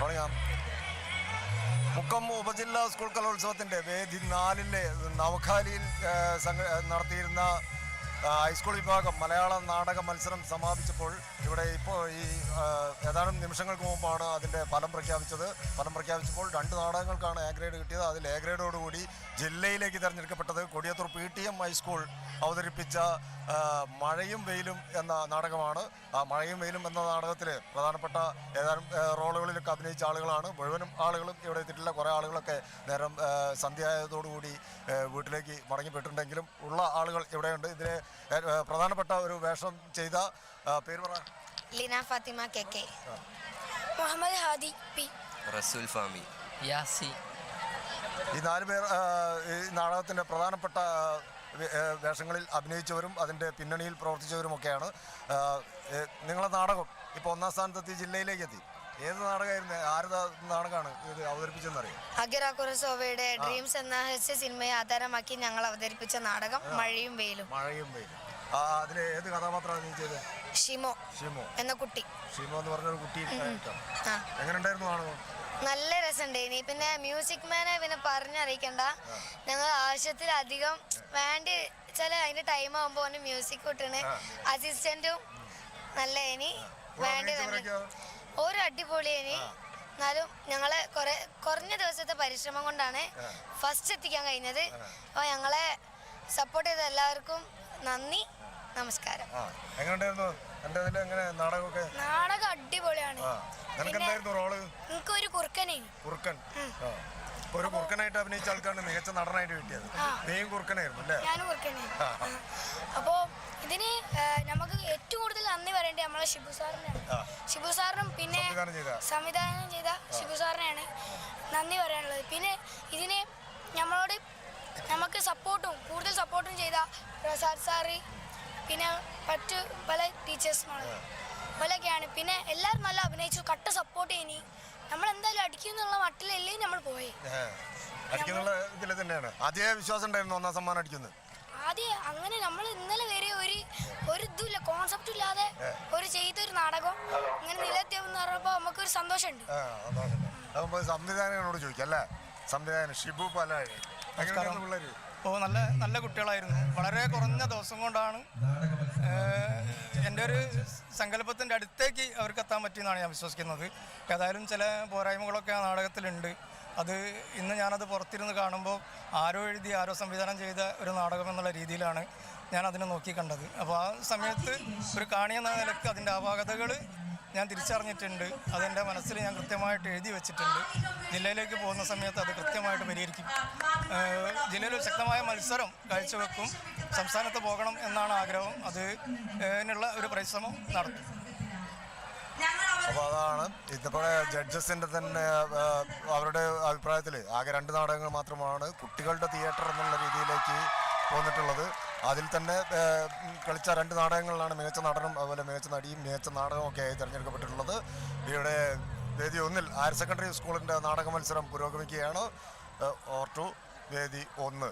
തുടങ്ങാം മുക്കം ഉപജില്ലാ സ്കൂൾ കലോത്സവത്തിന്റെ വേദി നാലിലെ നവഖാലിയിൽ നടത്തിയിരുന്ന ഹൈസ്കൂൾ വിഭാഗം മലയാള നാടക മത്സരം സമാപിച്ചപ്പോൾ ഇവിടെ ഇപ്പോൾ ഈ ഏതാനും നിമിഷങ്ങൾക്ക് മുമ്പാണ് അതിന്റെ ഫലം പ്രഖ്യാപിച്ചത്. ഫലം പ്രഖ്യാപിച്ചപ്പോൾ രണ്ട് നാടകങ്ങൾക്കാണ് എ ഗ്രേഡ് കിട്ടിയത്. അതിൽ എ ഗ്രേഡോടുകൂടി ജില്ലയിലേക്ക് തിരഞ്ഞെടുക്കപ്പെട്ടത് Kodiyathur P T M high school അവതരിപ്പിച്ച മഴയും വെയിലും എന്ന നാടകമാണ്. ആ മഴയും വെയിലും എന്ന നാടകത്തിൽ പ്രധാനപ്പെട്ട ഏതാനും റോളുകളിലൊക്കെ അഭിനയിച്ച ആളുകളാണ്. മുഴുവനും ആളുകളും ഇവിടെ എത്തിയിട്ടില്ല. കുറേ ആളുകളൊക്കെ നേരം സന്ധ്യയായതോടുകൂടി വീട്ടിലേക്ക് മടങ്ങിപ്പെട്ടിട്ടുണ്ടെങ്കിലും ഉള്ള ആളുകൾ ഇവിടെയുണ്ട്. ഇതിലെ പ്രധാനപ്പെട്ട ഒരു വേഷം ചെയ്ത പേര് പറ. Leena Fathima K K. Muhammad Hadi P. Rasool Fami. Yasi. ഈ നാല് പേർ ഈ നാടകത്തിന്റെ പ്രധാനപ്പെട്ട വേഷങ്ങളിൽ അഭിനയിച്ചവരും അതിന്റെ പിന്നണിയിൽ പ്രവർത്തിച്ചവരുമൊക്കെയാണ്. നിങ്ങളെ നാടകം ഇപ്പോൾ ഒന്നാം സ്ഥാനത്തെത്തി ജില്ലയിലേക്ക് എത്തി. ഏത് നാടകമായിരുന്നു? ആരുടെ നാടകമാണ് ഇത് അവതരിപ്പിച്ചെന്നറിയാം അഗിറ കുറസോവയുടെ ഡ്രീംസ് എന്ന ഹസ്യ സിനിമയെ ആധാരമാക്കി ഞങ്ങൾ അവതരിപ്പിച്ച നാടകം മഴയും വെയിലും. മഴയും വെയിലും. ആ അതിലെ ഏത് കഥാപാത്രമാണ് നീ ചെയ്തത്? ഷിമോ ഷിമോ. എന്ന കുട്ടി. ഷിമോ എന്ന് പറഞ്ഞൊരു കുട്ടി ആ. എങ്ങനെ ഉണ്ടായിരുന്നു നാടകം നല്ല രസമുണ്ട്. ഇനി പിന്നെ മ്യൂസിക് മാനെ പിന്നെ പറഞ്ഞറിയിക്കണ്ട. ഞങ്ങൾ ആവശ്യത്തിലധികം വേണ്ടി ചില അതിന്റെ ടൈം ആകുമ്പോൾ ഓന് മ്യൂസിക് കിട്ടണ് അസിസ്റ്റന്റും നല്ല ഇനി വേണ്ടി? ഒരു അടിപൊളി ഇനി. എന്നാലും ഞങ്ങളെ കുറെ കുറഞ്ഞ ദിവസത്തെ പരിശ്രമം കൊണ്ടാണ് ഫസ്റ്റ് എത്തിക്കാൻ കഴിഞ്ഞത്. അപ്പോൾ ഞങ്ങളെ സപ്പോർട്ട് ചെയ്ത എല്ലാവർക്കും നന്ദി നമസ്കാരം. എങ്ങനെ ഉണ്ടായിരുന്നു എന്റെ ഇതിൽ എങ്ങനെ നാടകമൊക്കെ? നാടകം അടിപൊളിയാണ്. നിനക്ക് എന്തായിരുന്നു റോൾ? എനിക്ക് ഒരു കുറുക്കനെ കുറുക്കൻ. ഒരു കുറുക്കനായിട്ട് അഭിനയിച്ച ആൾക്കാണ് മികച്ച നടനായിട്ട് കിട്ടിയത്. നീയും കുറുക്കനായിരുന്നു അല്ലേ? ഞാൻ അപ്പോൾ ഇതിന് നമുക്ക് ഏറ്റവും കൂടുതൽ നന്ദി പറയേണ്ടത് നമ്മളെ ഷിബു സാറിനാണ്. ഷിബു സാറിനും പിന്നെ സംവിധാനം ചെയ്ത. ഷിബു സാറിനെയാണ് നന്ദി പറയാനുള്ളത്. പിന്നെ ഇതിന് നമ്മളോട് നമുക്ക് സപ്പോർട്ടും കൂടുതൽ സപ്പോർട്ടും ചെയ്ത പ്രസാദ് സാറ് പിന്നെ മറ്റ് പല ടീച്ചേഴ്സുമാണ്. പോലെയൊക്കെയാണ്. പിന്നെ എല്ലാവരും നല്ല അഭിനയിച്ചു കട്ട സപ്പോർട്ട് ചെയ്നി നമ്മൾ എന്തായാലും അടിക്കുന്നുള്ള മട്ടിലല്ലേ നമ്മൾ പോയി. അടിക്കുന്നുള്ള ഇതിൽ തന്നെയാണ്. അതേ വിശ്വാസം ഉണ്ടായിരുന്നു ഒന്നാം സമ്മാനം അടിക്കുന്നത്. ആദ്യം അങ്ങനെ നമ്മൾ ഇന്നലെ വരെ ഒരു ഒരു ഇതുമില്ല കോൺസെപ്റ്റ് ഇല്ലാതെ ഒരു ചെയ്തൊരു നാടകം ഇങ്ങനെ നിലത്തിയെന്ന് നമുക്ക് നമുക്കൊരു സന്തോഷമുണ്ട്. സംവിധാനങ്ങളോട് ചോദിക്കാം അല്ലേ ഷിബു പലാഴ് ഓ നല്ല നല്ല കുട്ടികളായിരുന്നു. വളരെ കുറഞ്ഞ ദിവസം കൊണ്ടാണ് എന്റെ ഒരു സങ്കല്പത്തിന്റെ അടുത്തേക്ക് അവർക്ക് എത്താൻ പറ്റിയെന്നാണ് ഞാൻ വിശ്വസിക്കുന്നത്. ഏതായാലും ചില പോരായ്മകളൊക്കെ ആ നാടകത്തിലുണ്ട്. അത് ഇന്ന് ഞാനത് പുറത്തിരുന്ന് കാണുമ്പോൾ ആരോ എഴുതി ആരോ സംവിധാനം ചെയ്ത ഒരു നാടകം എന്നുള്ള രീതിയിലാണ് ഞാൻ അതിനെ നോക്കി കണ്ടത്. അപ്പോൾ ആ സമയത്ത് ഒരു കാണിയെന്ന നിലയ്ക്ക് അതിന്റെ അപാകതകൾ ഞാൻ തിരിച്ചറിഞ്ഞിട്ടുണ്ട്. അതെന്റെ മനസ്സിൽ ഞാൻ കൃത്യമായിട്ട് എഴുതി വെച്ചിട്ടുണ്ട്. ജില്ലയിലേക്ക് പോകുന്ന സമയത്ത് അത് കൃത്യമായിട്ട് പരിഹരിക്കും. ജില്ലയിൽ ശക്തമായ മത്സരം കാഴ്ചവെക്കും. സംസ്ഥാനത്ത് പോകണം എന്നാണ് ആഗ്രഹം. അത് അതിനുള്ള ഒരു പരിശ്രമം നടത്തും. അപ്പോൾ അതാണ് ഇതിപ്പോൾ ജഡ്ജസിന്റെ തന്നെ അവരുടെ അഭിപ്രായത്തിൽ ആകെ രണ്ട് നാടകങ്ങൾ മാത്രമാണ് കുട്ടികളുടെ തിയേറ്റർ എന്നുള്ള രീതിയിലേക്ക് പോന്നിട്ടുള്ളത്. അതിൽ തന്നെ കളിച്ച രണ്ട് നാടകങ്ങളിലാണ് മികച്ച നടനും അതുപോലെ മികച്ച നടിയും മികച്ച നാടകവും ഒക്കെ ആയി തിരഞ്ഞെടുക്കപ്പെട്ടിട്ടുള്ളത്. ഇവിടെ വേദി ഒന്നിൽ ഹയർ സെക്കൻഡറി സ്കൂളിന്റെ നാടക മത്സരം പുരോഗമിക്കുകയാണ്. ഓർ ടു വേദി ഒന്ന്.